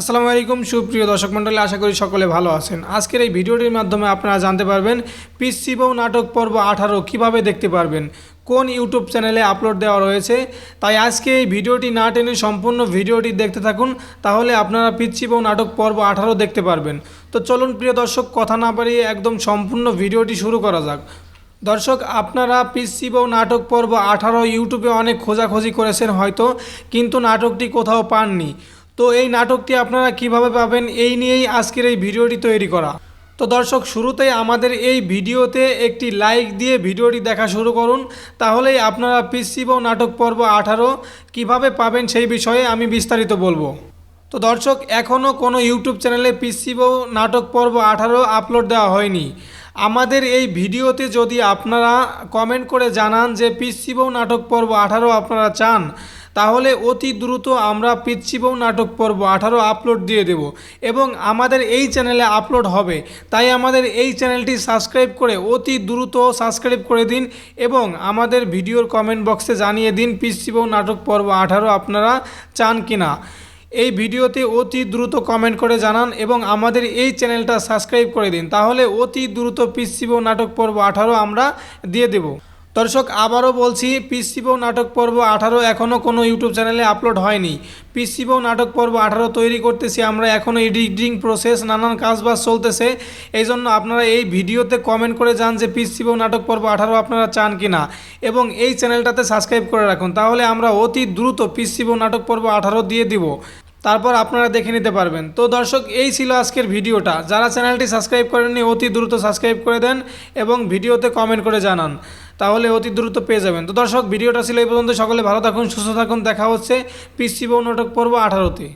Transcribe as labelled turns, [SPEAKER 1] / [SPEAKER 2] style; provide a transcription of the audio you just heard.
[SPEAKER 1] আসসালামু আলাইকুম, সুপ্রিয় দর্শক মণ্ডলী, আশা করি সকলে ভালো আছেন। আজকের এই ভিডিওটির মাধ্যমে আপনারা জানতে পারবেন পিসি বউ নাটক পর্ব আঠারো কীভাবে দেখতে পারবেন, কোন ইউটিউব চ্যানেলে আপলোড দেওয়া রয়েছে। তাই আজকে এই ভিডিওটি না টেনে সম্পূর্ণ ভিডিওটি দেখতে থাকুন, তাহলে আপনারা পিচ্ছি বউ নাটক পর্ব আঠারো দেখতে পারবেন। তো চলুন, প্রিয় দর্শক, কথা না বাড়িয়ে একদম সম্পূর্ণ ভিডিওটি শুরু করা যাক। দর্শক, আপনারা পিসি বউ নাটক পর্ব আঠারো ইউটিউবে অনেক খোঁজাখুঁজি করেছেন হয়তো, কিন্তু নাটকটি কোথাও পাননি। তো এই নাটকটি আপনারা কীভাবে পাবেন এই নিয়েই আজকের এই ভিডিওটি তৈরি করা। তো দর্শক, শুরুতেই আমাদের এই ভিডিওতে একটি লাইক দিয়ে ভিডিওটি দেখা শুরু করুন। তাহলেই আপনারা পিসি বউ নাটক পর্ব আঠারো কীভাবে পাবেন সেই বিষয়ে আমি বিস্তারিত বলব। তো দর্শক, এখনও কোনো ইউটিউব চ্যানেলে পিসি বউ নাটক পর্ব আঠারো আপলোড দেওয়া হয়নি। আমাদের এই ভিডিওতে যদি আপনারা কমেন্ট করে জানান যে পিসি বউ নাটক পর্ব আঠারো আপনারা চান তাহলে অতি দ্রুত আমরা পিচ্ছি বউ নাটক পর্ব আঠারো আপলোড দিয়ে দেব এবং আমাদের এই চ্যানেলে আপলোড হবে। তাই আমাদের এই চ্যানেলটি সাবস্ক্রাইব করে অতি দ্রুত সাবস্ক্রাইব করে দিন এবং আমাদের ভিডিওর কমেন্ট বক্সে জানিয়ে দিন পিচ্ছিবম নাটক পর্ব আঠারো আপনারা চান কিনা। এই ভিডিওতে অতি দ্রুত কমেন্ট করে জানান এবং আমাদের এই চ্যানেলটা সাবস্ক্রাইব করে দিন। তাহলে অতি দ্রুত পিসিব নাটক পর্ব আঠারো আমরা দিয়ে দেব। দর্শক, আবারও বলছি, পিসিবো নাটক পর্ব আঠারো এখনও কোনো ইউটিউব চ্যানেলে আপলোড হয়নি। পিসিবো নাটক পর্ব আঠারো তৈরি করতেছি আমরা, এখনও এডিটিং প্রসেস নানান কাজবাজ চলতেছে। এই জন্য আপনারা এই ভিডিওতে কমেন্ট করে যান যে পিসিবো নাটক পর্ব আঠারো আপনারা চান কি না এবং এই চ্যানেলটাতে সাবস্ক্রাইব করে রাখুন, তাহলে আমরা অতি দ্রুত পিসিবো নাটক পর্ব আঠারো দিয়ে দিব। তারপর আপনারা দেখে নিতে পারবেন। তো দর্শক, এই ছিল আজকের ভিডিওটা। যারা চ্যানেলটি সাবস্ক্রাইব করেননি, অতি দ্রুত সাবস্ক্রাইব করে দেন এবং ভিডিওতে কমেন্ট করে জানান। তাহলে অতি দ্রুত পেয়ে যাবেন। তো দর্শক, ভিডিওটা ছিল এই পর্যন্ত। সকলে ভালো থাকুন, সুস্থ থাকুন। দেখা হচ্ছে পিসি বউ নাটক পর্ব আঠারোতে।